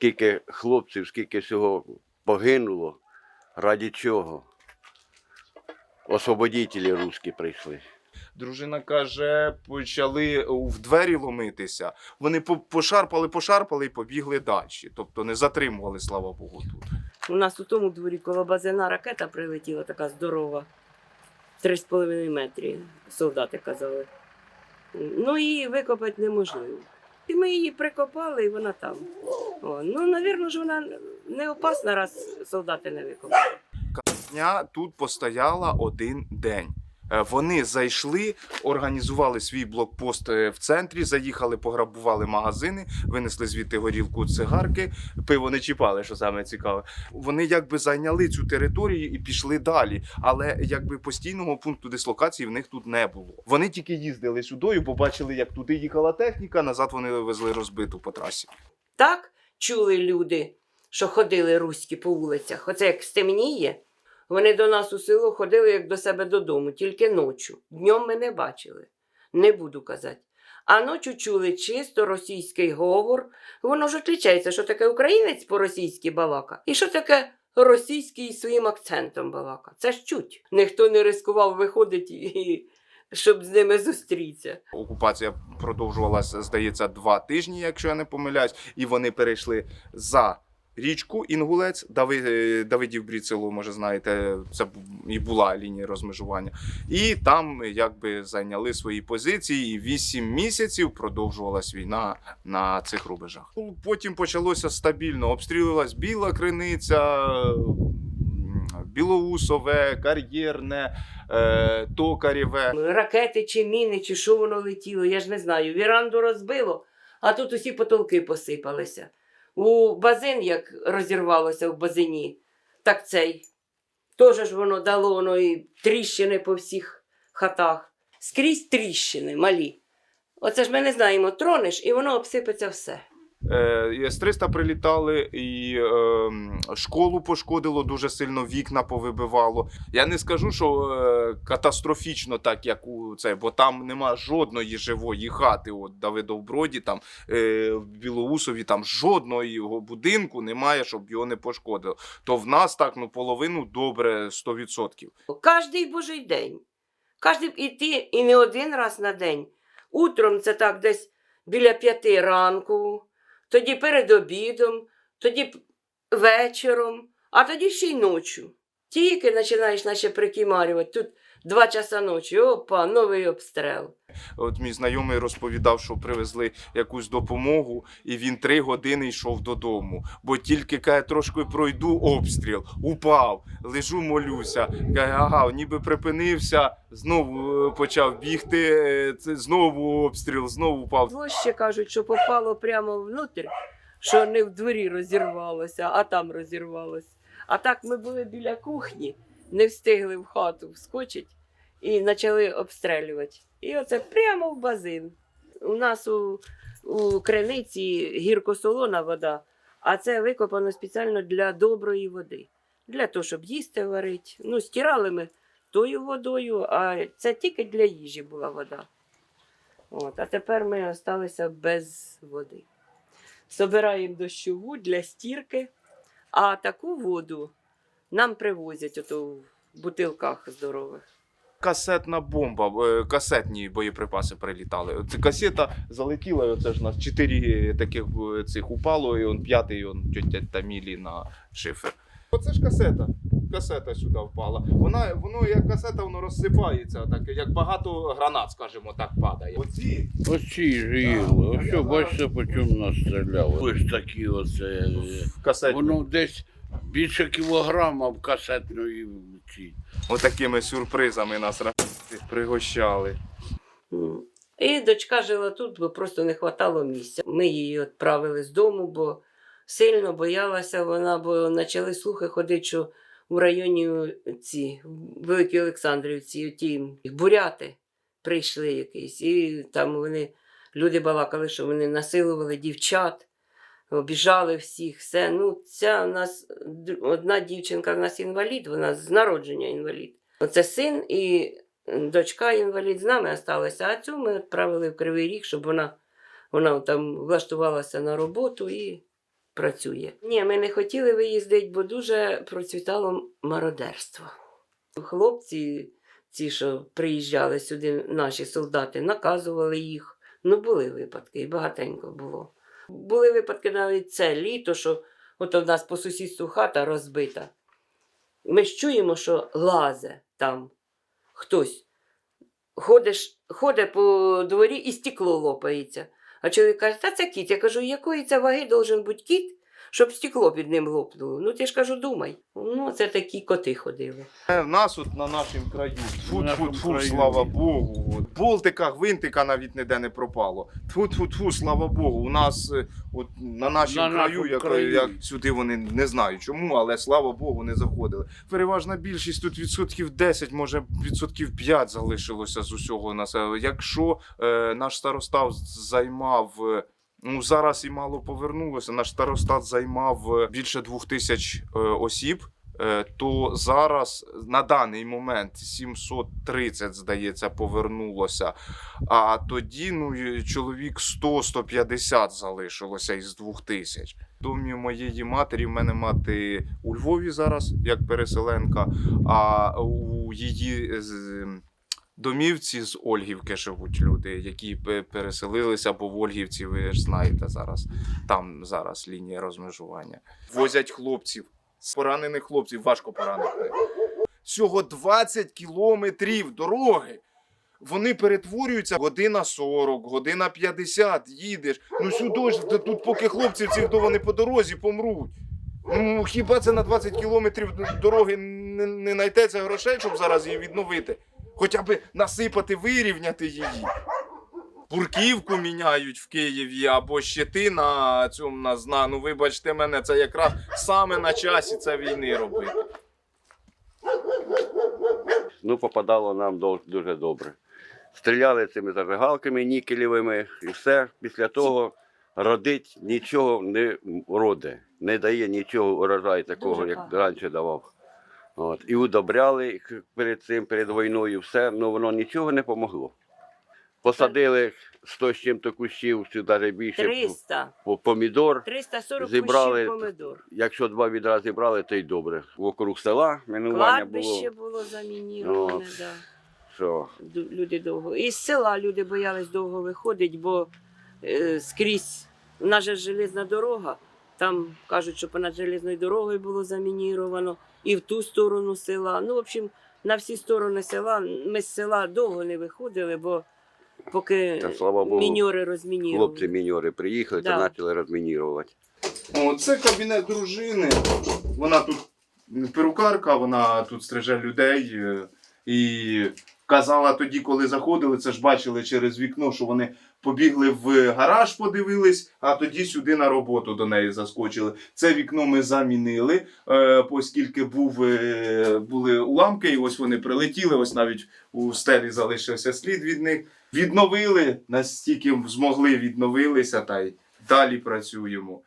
скільки хлопців, скільки всього погинуло, раді чого. Освободителі русські прийшли. Дружина каже, почали в двері ломитися. Вони пошарпали, пошарпали і побігли далі. Тобто не затримували, слава Богу, тут. У нас у тому дворі коло базина ракета прилетіла, така здорова. Три з половиною метрі, солдати казали. Ну, її викопати неможливо. І ми її прикопали, і вона там. О, ну, навірно ж, вона не опасна, раз солдати не викопали. Дня тут постояла один день. Е, Вони зайшли, організували свій блокпост е, в центрі, заїхали, пограбували магазини, винесли звідти горілку, цигарки, пиво не чіпали, що саме цікаве. Вони якби зайняли цю територію і пішли далі. Але якби постійного пункту дислокації в них тут не було. Вони тільки їздили сюди, побачили, як туди їхала техніка, назад вони везли розбиту по трасі. Так чули люди, що ходили руські по вулицях. Оце як стемніє. Вони до нас у село ходили як до себе додому, тільки ночі. Днем ми не бачили. Не буду казати. А ночі чули чисто російський говор. Воно ж отлічається, що таке українець по-російськи балака, і що таке російський своїм акцентом балака. Це ж чуть. Ніхто не рискував виходити, і, щоб з ними зустрітися. Окупація продовжувалася, здається, два тижні, якщо я не помиляюсь, і вони перейшли за. Річку Інгулець, Дави, е, Давидів Брід може знаєте, це і була лінія розмежування. І там якби зайняли свої позиції, і вісім місяців продовжувалась війна на цих рубежах. Ну, Потім почалося стабільно. Обстрілювалась Біла Криниця, Білоусове, Кар'єрне, е, Токарєве. ракети чи міни, чи що воно летіло, я ж не знаю. Віранду розбило, а тут усі потолки посипалися. У базин, як розірвалося в базині, так цей. Теж ж воно дало воно і тріщини по всіх хатах. Скрізь тріщини малі. Оце ж ми не знаємо, тронеш, і воно обсипеться все. Е, С-300 прилітали, і е, школу пошкодило дуже сильно, вікна повибивало. Я не скажу, що е, катастрофічно, так як у це, бо там нема жодної живої хати. От Давидовброді, там е, в Білоусові, там жодного його будинку немає, щоб його не пошкодило. То в нас так ну половину добре 100%. Кожний божий день. Кожний іти і не один раз на день. Утром це так десь біля п'яти ранку, тоді перед обідом, тоді вечором, а тоді ще й ночі. Тільки починаєш наче прикимарювати. Тут два часа ночі, опа, новий обстрел. От мій знайомий розповідав, що привезли якусь допомогу, і він три години йшов додому. Бо тільки каже, трошки пройду обстріл, упав, лежу, молюся. Каже, ага, ніби припинився, знову е, почав бігти. е, Це знову обстріл, знову упав. Злоще кажуть, що попало прямо внутрь, що не в дворі розірвалося, а там розірвалося. А так ми були біля кухні, не встигли в хату вскочити і почали обстрілювати. І оце прямо в базин. У нас у, у криниці гірко-солона вода, а це викопано спеціально для доброї води. Для того, щоб їсти варити. Ну, стирали ми тою водою, а це тільки для їжі була вода. От, а тепер ми залишилися без води. Собираємо дощову для стірки, а таку воду нам привозять ото в бутилках здорових. Касетна бомба, е, касетні боєприпаси прилітали. Це касета залетіла, і оце ж у нас чотири таких е, цих упало, і он п'ятий он тьотя Тамілі на шифер. Оце ж касета. Касета сюди впала. Вона, воно як касета, воно розсипається, так як багато гранат, скажімо так, падає. Оці Оці ж їли. Ось що, бачите, по чому нас стріляли. Ось такі оце. е, в. Воно десь більше кілограма в касетної ці. Отакими сюрпризами нас пригощали. І дочка жила тут, бо просто не вистачало місця. Ми її відправили з дому, бо сильно боялася вона, бо почали слухи ходити, що в районі ці Великій Олександрівці ті буряти прийшли якісь. І там вони люди балакали, що вони насилували дівчат, обіжали всіх. Все. Ну, ця у нас одна дівчинка в нас інвалід, вона з народження інвалід. Оце син і дочка інвалід з нами залишилася, а цю ми відправили в Кривий Ріг, щоб вона, вона там влаштувалася на роботу і працює. Ні, ми не хотіли виїздити, бо дуже процвітало мародерство. Хлопці, ці, що приїжджали сюди, наші солдати, наказували їх. Ну, були випадки, і багатенько було. Були випадки навіть це літо, що от у нас по сусідству хата розбита. Ми ж чуємо, що лазе там хтось. Ходиш, ходить по дворі і стекло лопається. А чоловік каже, та це кіт. Я кажу, якої це ваги должен бути кіт, щоб стекло під ним лопнуло. Ну ти ж кажу, думай. Ну, це такі коти ходили. Е, В нас от на нашому краю. Тьфу, На тьфу, нашому тьфу, краю. слава Богу. От. Болтика, гвинтика навіть ніде не пропало. Тьфу, тьфу, тьфу, слава Богу. У нас е, от, на нашому На краю, нашому як, краю. як сюди вони не знаю чому, але слава Богу, не заходили. Переважна більшість тут відсотків 10, може відсотків 5 залишилося з усього населення. Якщо е, наш старостав займав. е, Ну, зараз і мало повернулося. Наш старостат займав е, більше двох тисяч е, осіб. Е, то зараз на даний момент 730, здається, повернулося. А тоді ну, чоловік 100-150 залишилося із 2000. В домі моєї матері в мене мати у Львові зараз, як переселенка, а у її домівці з Ольгівки живуть люди, які переселилися, бо в Ольгівці, ви ж знаєте, зараз там зараз лінія розмежування. Возять хлопців, поранених хлопців, важко поранених. Всього 20 кілометрів дороги. Вони перетворюються година 40, година 50, їдеш. Ну сюди ж, тут поки хлопців цих до вони по дорозі помруть. Ну хіба це на 20 кілометрів дороги не знайдеться грошей, щоб зараз її відновити? Хоча б насипати, вирівняти її. Бурківку міняють в Києві або щити на цьому на зна. Ну вибачте мене, це якраз саме на часі це війни робити. Ну, попадало нам дуже добре. Стріляли цими зажигалками нікелевими, і все. Після того родить нічого не роде, не дає нічого урожаю такого, Дуже як раніше давав. От. І удобряли перед цим, перед війною, все, але воно нічого не помогло. Посадили 100 з чим-то кущів, чи навіть більше 300. по- помідор. 340 Зібрали кущів помидор. Якщо два відра зібрали, то й добре. Вокруг села минування Кладбище було. було замініроване, От. да. Що люди довго. Із села люди боялись довго виходити, бо е, скрізь у нас же железна дорога. Там кажуть, що понад железною дорогою було замініровано, і в ту сторону села. Ну, в общем, на всі сторони села. Ми з села довго не виходили, бо поки Та, слава Богу, міньори розмінірували. хлопці міньори приїхали Да. та почали розмінірувати. О, це кабінет дружини. Вона тут перукарка, вона тут стриже людей. е, І казала тоді, коли заходили, це ж бачили через вікно, що вони побігли в гараж, подивились, а тоді сюди на роботу до неї заскочили. Це вікно ми замінили, е, оскільки був, е, були уламки, і ось вони прилетіли, ось навіть у стелі залишився слід від них. Відновили, настільки змогли відновилися та й далі працюємо.